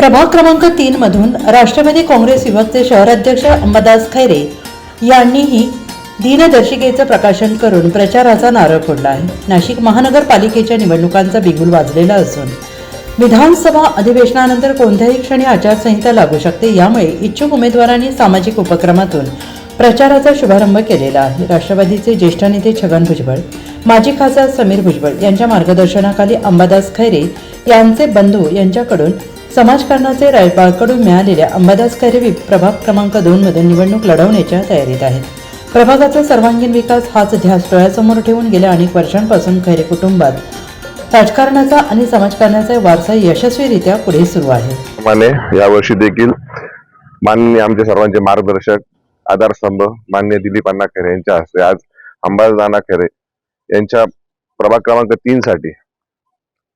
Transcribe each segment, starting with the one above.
प्रभाग क्रमांक तीन मधून राष्ट्रवादी काँग्रेस युवकचे शहराध्यक्ष अंबादास खैरे यांनीही दिनदर्शिकेचं प्रकाशन करून प्रचाराचा नारळ फोडला आहे. नाशिक महानगरपालिकेच्या निवडणुकांचा बिगुल वाजलेला असून विधानसभा अधिवेशनानंतर कोणत्याही क्षणी आचारसंहिता लागू शकते यामुळे इच्छुक उमेदवारांनी सामाजिक उपक्रमातून प्रचाराचा शुभारंभ केलेला आहे. राष्ट्रवादीचे ज्येष्ठ नेते छगन भुजबळ माजी खासदार समीर भुजबळ यांच्या मार्गदर्शनाखाली अंबादास खैरे यांचे बंधू यांच्याकडून समाजकारणाचे रायबाळकडून मिळालेल्या अंबादास खैरे प्रभाग क्रमांक दोन मध्ये निवडणूक लढवण्याच्या तयारीत आहेत. प्रभागाचा सर्वांगीण विकास हाच ध्यास डोळ्यासमोर ठेवून गेल्या अनेक वर्षांपासून खैरे कुटुंबात राजकारणाचा आणि समाजकारणाचा वारसा यशस्वीरित्या पुढे सुरू आहे. माने यावर्षी देखील माननीय आमचे सर्वांचे मार्गदर्शक आधारस्तंभ मान्य दिलीप अण्णा खैरे यांच्या हस्ते आज अंबादास अण्णा खैरे यांच्या प्रभाग क्रमांक तीन साठी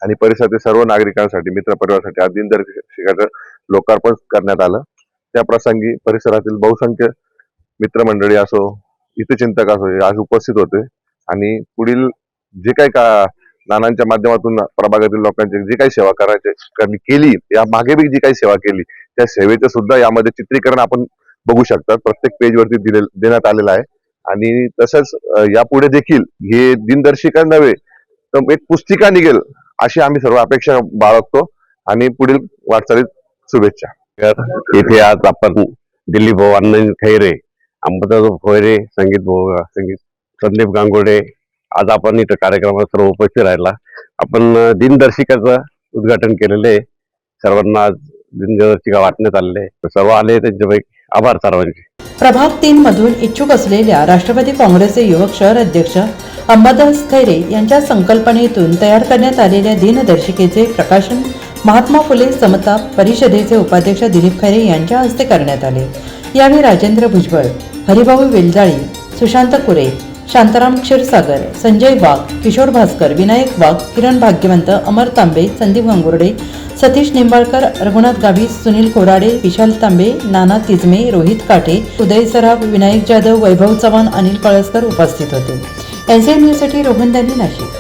आणि परिसरातील सर्व नागरिकांसाठी मित्रपरिवारासाठी आज दिनदर्शिकाचं लोकार्पण करण्यात आलं. त्या प्रसंगी परिसरातील बहुसंख्य मित्रमंडळी असो हितचिंतक असो हे आज उपस्थित होते. आणि पुढील जे काही का नानांच्या माध्यमातून प्रभागातील लोकांची जी काही सेवा करायची केली या मागे बी जी काही सेवा केली त्या सेवेचं सुद्धा यामध्ये चित्रीकरण आपण बघू शकतात. प्रत्येक पेज वरती दिले देण्यात आलेलं आहे. आणि तसंच यापुढे देखील हे दिनदर्शिका नव्हे तर एक पुस्तिका निघेल अशी आम्ही सर्व अपेक्षा बाळगतो आणि पुढील वाटचालीत शुभेच्छा. इथे आज आपण दिलीप भाऊ अण्णा खैरे अंबादास खैरे संगीत भाऊ संगीत संदीप गांगोडे आज आपण इथं कार्यक्रमात सर्व उपस्थित राहिला. आपण दिनदर्शिकाचं उद्घाटन केलेलं आहे. सर्वांना आज दिनदर्शिका वाटण्यात आलेले सर्व आले त्यांच्यापैकी आभार सर्वांचे. प्रभाग तीन मधून इच्छुक असलेल्या राष्ट्रवादी काँग्रेसचे युवक शहर अध्यक्ष अंबादास खैरे यांच्या संकल्पनेतून तयार करण्यात आलेल्या दिनदर्शिकेचे प्रकाशन महात्मा फुले समता परिषदेचे उपाध्यक्ष दिलीप खैरे यांच्या हस्ते करण्यात आले. यावेळी राजेंद्र भुजबळ हरिभाऊ वेलजाळी सुशांत कुरे शांताराम क्षीरसागर संजय वाघ किशोर भास्कर विनायक वाघ किरण भाग्यवंत अमर तांबे संदीप गांगुर्डे सतीश निंबाळकर रघुनाथ गावी सुनील कोराडे विशाल तांबे नाना तिजमे रोहित काटे उदय सराफ विनायक जाधव वैभव चव्हाण अनिल कळसकर उपस्थित होते. एनसीएन न्यूजसाठी रोहन दानी नाशिक.